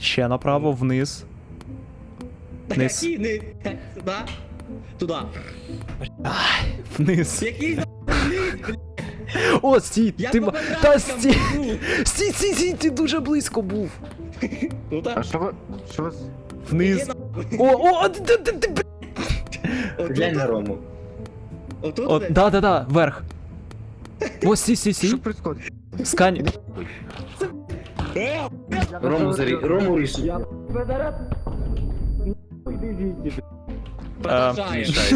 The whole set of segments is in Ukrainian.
Ще направо, вниз. Вниз. Який не сюди? Туди. Вниз. Який за О, стій! Я Ти... по ма- квадратикам Та стій! Стій, стій, стій, ти дуже близько був. Ну А так. що ви. Що ви. Вниз. О, о, а, ти, ти, ти, бля. Глянь на Рому. Отут? О, да, да, да, вверх. О, стій, стій, стій. Що происходит? Скань. Рому зарі... Рому рішить. Продовжаєш.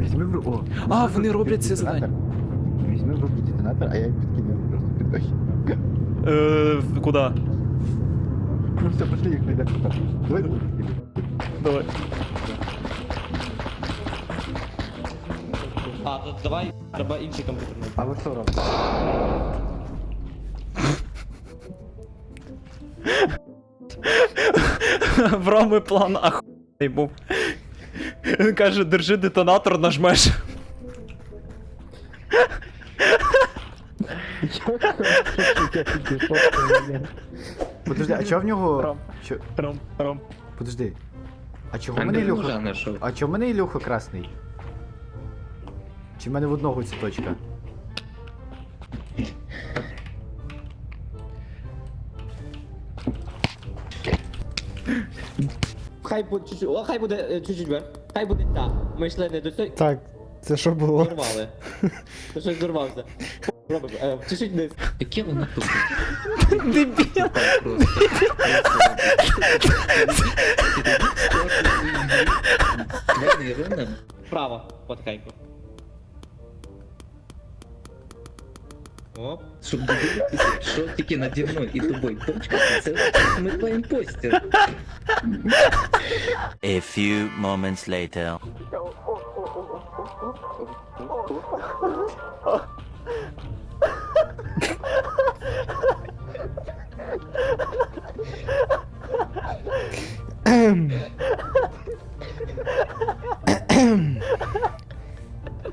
Візьми в руку. О, А, візьми вони в руки роблять це детонатор. завдання. Візьми в руки детонатор, а я підкину просто під дощ. Е, куди? Ну все, пошли їх знайдемо. Давай тут. Давай. А, то давай, треба інший комп'ютер. знайти. А ви що робите? В Роми план ахуєнний був. Він каже, держи детонатор, нажмеш. Подожди, а чого в нього... Ром. Чо... Ром, Ром. Подожди. А чого в мене Ілюха... А чого в мене Ілюха красний? Чи в мене в одного ця точка? Хай буде чуть-чуть, о, хай буде е, чуть-чуть вверх. Хай буде так. Ми йшли не до цього. Так, це що було? Дорвали. Ти щось дорвався. Робимо, е, чуть-чуть вниз. Яке воно тупе? Дебіл. Чорний ринок. Вправо, потихеньку. Оп. Щоб що тільки наді мною і тобою точка, це ми по імпостер. A few moments later.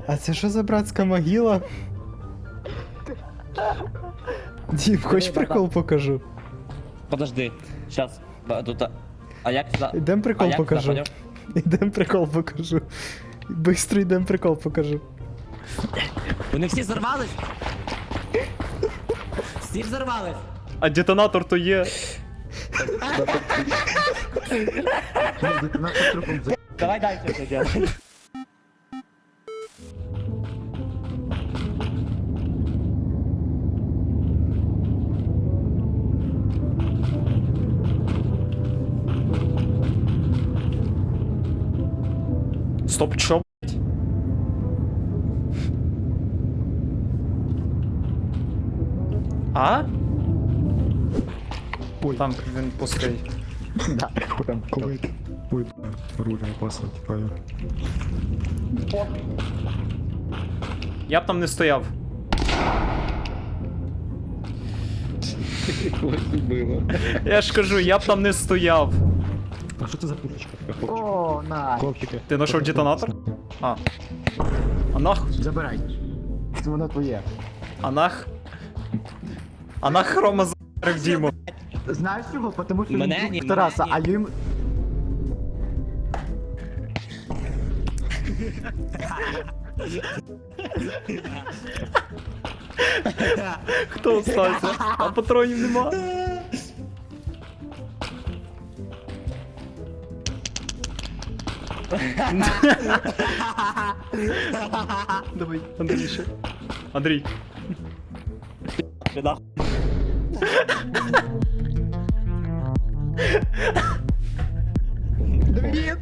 А це що за братська могила? Дім, хоч прикол покажу. Подожди, сейчас. Тут. а- А як сюди? Ідем А прикол як покажу. поняв? Ідем прикол покажу. Бистро йдем прикол покажу. Вони всі взорвались? Всі взорвались? А детонатор то є. За... Давай дальше це делаем. Стоп, чо, блять? А? Там він пустий. Да. Там коли буде оружие опасно, типа я. Б там не стояв. Ось було. Я ж кажу, я б там не стояв. А що це за хлопчик? О, на. Хлопчики. Ти знайшов детонатор? А. А нах? Забирай. Це воно твоє. А нах? А нах Рома за**рив Діму. Знаєш чого? Тому що Мене він ні, друг Тараса, мене а їм... Хто остався? А патронів нема. Давай, Андрій ще. Андрій.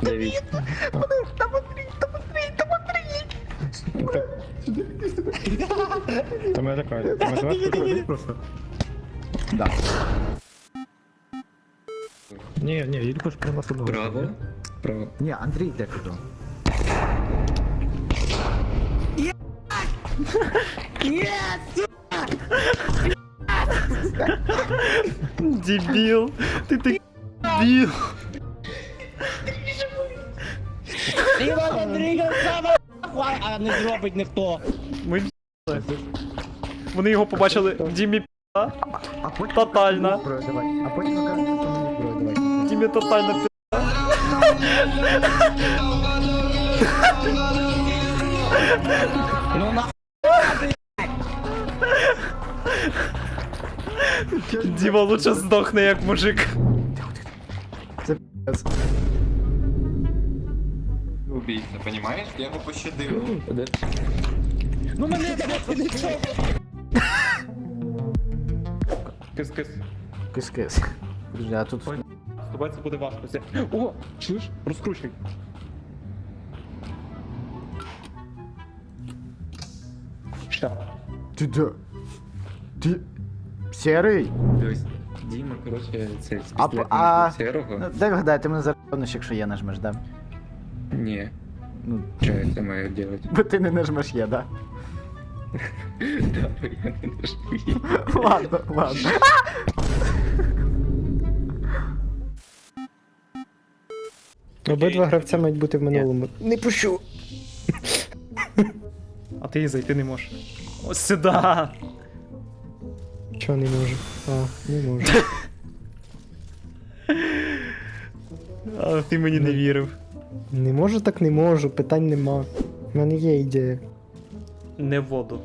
Давід. Там я така, там я тебе прикольно просто. Да. Ні, ні, їду ж прямо сюди. Право. Право. Ні, Андрій йде туди. Дебіл. Ти такий дебіл. Іван Андрійович саме а не зробить ніхто. Ми б***ли. Вони його побачили. Дімі А потім Тотально. Зброю давай. А потім ви кажете, що мені зброю давай. Тімі тотально пі... Ну нахуй. Діма лучше здохне як мужик. Убийца, понимаешь? Я его пощадил. Ну мене нічого. Кис-кис. Кис-кис. Друзі, а тут... Тобі це буде важко. О, чуєш? Розкручуй. Що? Ти де? Ти... Серий? Дивись, Діма, коротше, це А, а- сірого. Ну, Дай вгадати, мене зараз якщо я нажмеш, да? Ні, Ну, що я це маю робити? бо ти не нажмеш я, да? Да, бо я не нажмію. Ладно, ладно. Обидва гравця мають бути в минулому. Не пущу. А ти зайти не можеш. Ось сюди. Чого не можу? А, не можу. А ти мені не вірив. Не можу, так не можу, питань нема. У мене є ідея. Не в воду.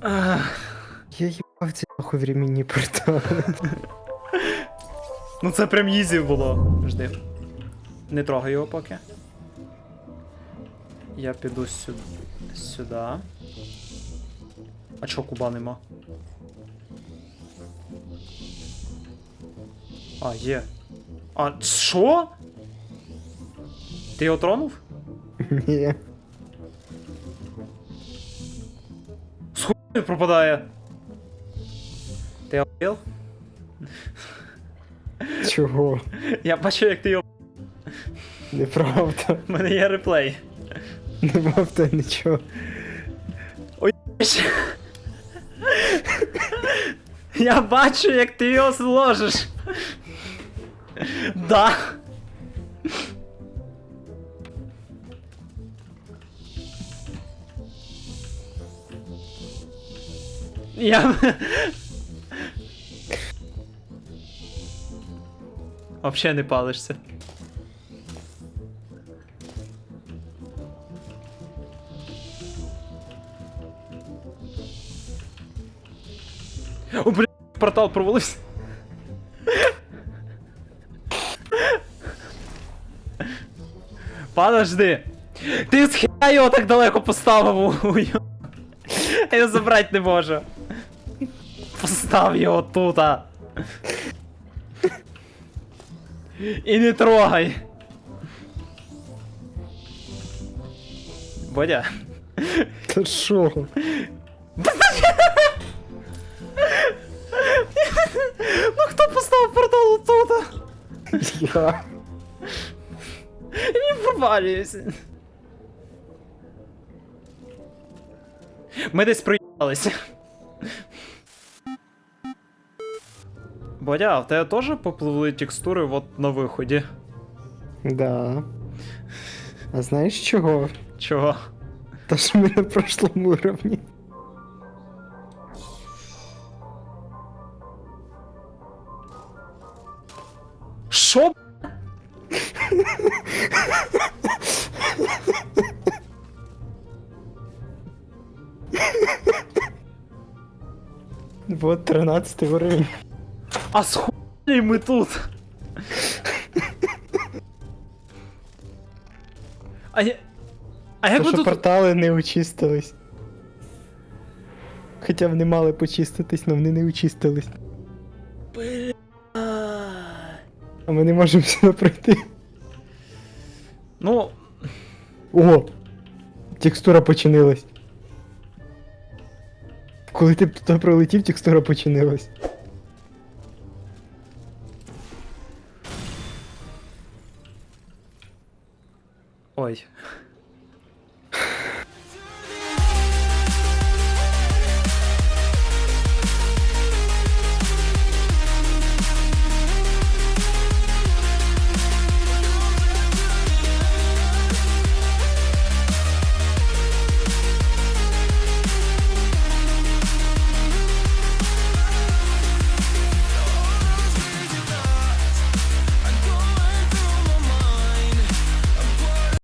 Ах, Я їбав ці нахуй временні портали. ну це прям їзі було. Жди. Не трогай його поки. Я піду сюди. Сюди. А чого куба нема? А, є. А, що? Ти його тронув? Ні. Хуй пропадає. Ти охуєл? Чого? Я бачу, як ти його. Неправда. У мене є реплей. Нема в тебе нічого. Я бачу, як ти його зложиш. Да. Я. Вообще не палишся. О, бля, портал провалився. Подожди. Ти з хіра його так далеко поставив. Я забрати не можу. Постав його тут. І не трогай. Бодя. Та що? Ну хто поставив портал тут? Я. Він провалюється. Ми десь проїбалися. Бодя, а в тебе теж попливли текстури от на виході? Да. А знаєш чого? Чого? Та що ми на прошлому уровні. Що? Вот 13 уровень. А з хуй ми тут? А я... А як То, ви що тут... портали не очистились. Хоча вони мали почиститись, але вони не очистились. А ми не можемо сюди пройти. Ну, О! Текстура починилась. Коли ти б туди пролетів, текстура починилась. Ой.